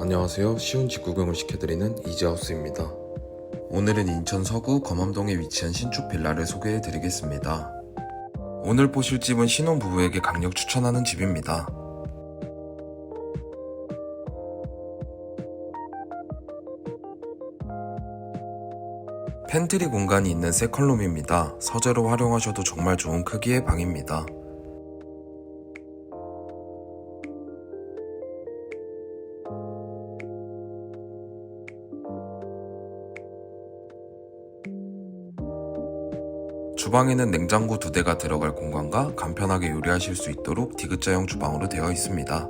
안녕하세요. 쉬운 집 구경을 시켜드리는 이지하우스입니다. 오늘은 인천 서구 검암동에 위치한 신축 빌라를 소개해 드리겠습니다. 오늘 보실 집은 신혼부부에게 강력 추천하는 집입니다. 팬트리 공간이 있는 세컨룸입니다. 서재로 활용하셔도 정말 좋은 크기의 방입니다. 주방에는 냉장고 두 대가 들어갈 공간과 간편하게 요리하실 수 있도록 디귿자형 주방으로 되어 있습니다.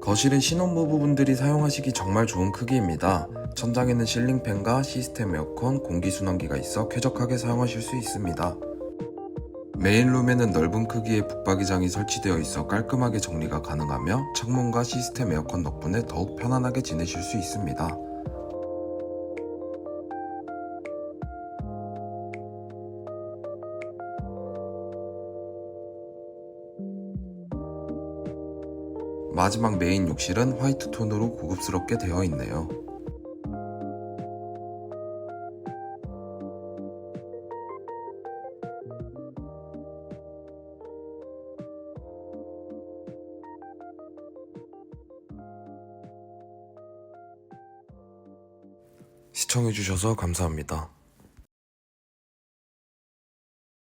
거실은 신혼부부분들이 사용하시기 정말 좋은 크기입니다. 천장에는 실링팬과 시스템 에어컨, 공기순환기가 있어 쾌적하게 사용하실 수 있습니다. 메인룸에는 넓은 크기의 북박이장이 설치되어 있어 깔끔하게 정리가 가능하며 창문과 시스템 에어컨 덕분에 더욱 편안하게 지내실 수 있습니다. 마지막 메인 욕실은 화이트 톤으로 고급스럽게 되어 있네요. 시청해주셔서 감사합니다.